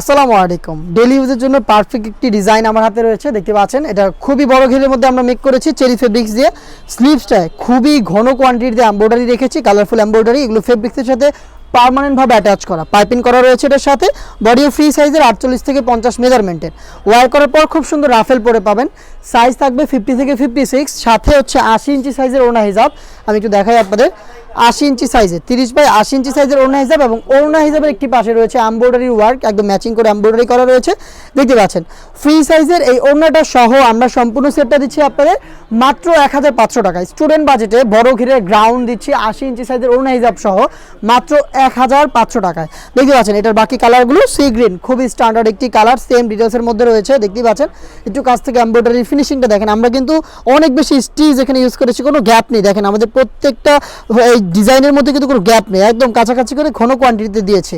আসসালামু আলাইকুম। ডেলি ইউজের জন্য পারফেক্ট একটি ডিজাইন আমার হাতে রয়েছে, দেখতে পাচ্ছেন। এটা খুবই বড় ঘেরের মধ্যে আমরা মেক করেছি চেরি ফেব্রিক্স দিয়ে। স্লিভসটায় খুবই ঘন কোয়ান্টিটিতে এমব্রয়ডারি রেখেছি কালারফুল এমব্রয়ডারি এগুলো ফেব্রিক্সের সাথে পার্মানেন্টভাবে অ্যাটাচ করা। পাইপিং করা রয়েছে এটার সাথে। বডিও ফ্রি সাইজের আটচল্লিশ থেকে পঞ্চাশ মেজারমেন্টের ওয়ার করার পর খুব সুন্দর রাফেল পরে পাবেন। সাইজ থাকবে ফিফটি থেকে ফিফটি সিক্স সাথে হচ্ছে আশি ইঞ্চি সাইজের ওনা হিসাব আমি একটু দেখাই আপনাদের। আশি ইঞ্চি সাইজের তিরিশ বাই আশি ইঞ্চি সাইজের ওড়না হিসাব এবং ওড়না হিসাবের একটি পাশে রয়েছে এমব্রয়ডারি ওয়ার্ক একদম ম্যাচিং করে এমব্রয়ডারি করা রয়েছে। দেখতে পাচ্ছেন ফ্রি সাইজের এই ওড়নাটা সহ আমরা সম্পূর্ণ সেটটা দিচ্ছি আপনাদের মাত্র এক হাজার পাঁচশো টাকায় স্টুডেন্ট বাজেটে বড় ঘিরে গ্রাউন্ড দিচ্ছি আশি ইঞ্চি সাইজের ওড়না হিসাব সহ মাত্র এক হাজার পাঁচশো টাকায়। দেখতে পাচ্ছেন, এটার বাকি কালারগুলো সি গ্রিন খুবই স্ট্যান্ডার্ড একটি কালার সেম ডিটেলসের মধ্যে রয়েছে। দেখতেই পাচ্ছেন, একটু কাছ থেকে এমব্রয়ডারি ফিনিশিংটা দেখেন। আমরা কিন্তু অনেক বেশি স্টিচ এখানে ইউজ করেছি, কোনো গ্যাপ নেই। দেখেন, আমাদের প্রত্যেকটা এই ডিজাইনের মধ্যে কিন্তু কোনো গ্যাপ নেই। একদম কাছাকাছি করে ঘন কোয়ান্টিটিতে দিয়েছে।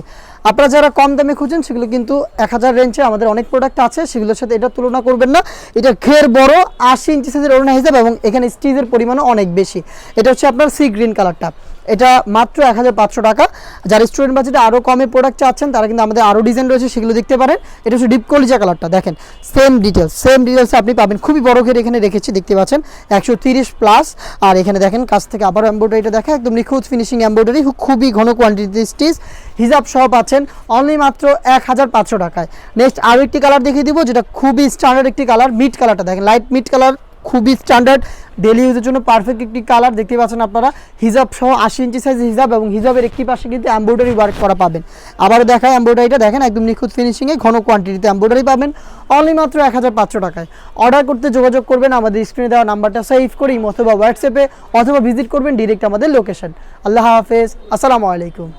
আপনারা যারা কম দামে খুঁজেন, সেগুলো কিন্তু এক হাজার রেঞ্জে আমাদের অনেক প্রোডাক্ট আছে, সেগুলোর সাথে এটা তুলনা করবেন না। এটা ঘের বড়, আশি ইঞ্চি সাইজের ওড়না হিসাব এবং এখানে স্টিচের পরিমাণও অনেক বেশি। এটা হচ্ছে আপনার সি গ্রিন কালারটা এটা মাত্র এক হাজার পাঁচশো টাকা। যারা স্টুডেন্ট বাজেটে আরও কমে প্রোডাক্ট চাচ্ছেন, তারা কিন্তু আমাদের আরও ডিজাইন রয়েছে, সেগুলো দেখতে পারেন। এটা হচ্ছে ডিপ কলিজা কালারটা দেখেন। সেম ডিটেলস সেম ডিটেলস আপনি পাবেন। খুবই বড় ঘের এখানে রেখেছি, দেখতে পাচ্ছেন। একশো প্লাস আর এখানে দেখেন, কাছ থেকে আবার এম্ব্রয়ডারিটা দেখা, একদম নিখুঁত ফিনিশিং এম্ব্রয়ডারি খুবই ঘন কোয়ান্টিটি স্টিচ হিসাব সহ পাচ্ছেন অনলি মাত্র এক হাজার পাঁচশো টাকায়। নেক্সট আরও একটি কালার দেখিয়ে দিব, যেটা খুবই স্ট্যান্ডার্ড একটি কালার মিড কালারটা দেখেন। লাইট মিড কালার খুবই স্ট্যান্ডার্ড ডেলি ইউজের জন্য পারফেক্ট একটি কালার দেখতে পাচ্ছেন আপনারা। হিজাব সহ আশি ইঞ্চি সাইজ হিজাব এবং হিজাবের একটি পাশে কিন্তু এমব্রয়ডারি ওয়ার্ক করা পাবেন। আবারও দেখায় এমব্রয়ডারিটা দেখেন একদম নিখুঁত ফিনিশিংয়ে ঘন কোয়ান্টিটিতে এমব্রয়ডারি পাবেন। অনলি মাত্র এক হাজার পাঁচশো টাকায়। অর্ডার করতে যোগাযোগ করবেন, আমাদের স্ক্রিনে দেওয়া নাম্বারটা সেভ করে ইমো অথবা হোয়াটসঅ্যাপে অথবা ভিজিট করবেন ডিরেক্ট আমাদের লোকেশন আল্লাহ হাফেজ, আসসালামু আলাইকুম।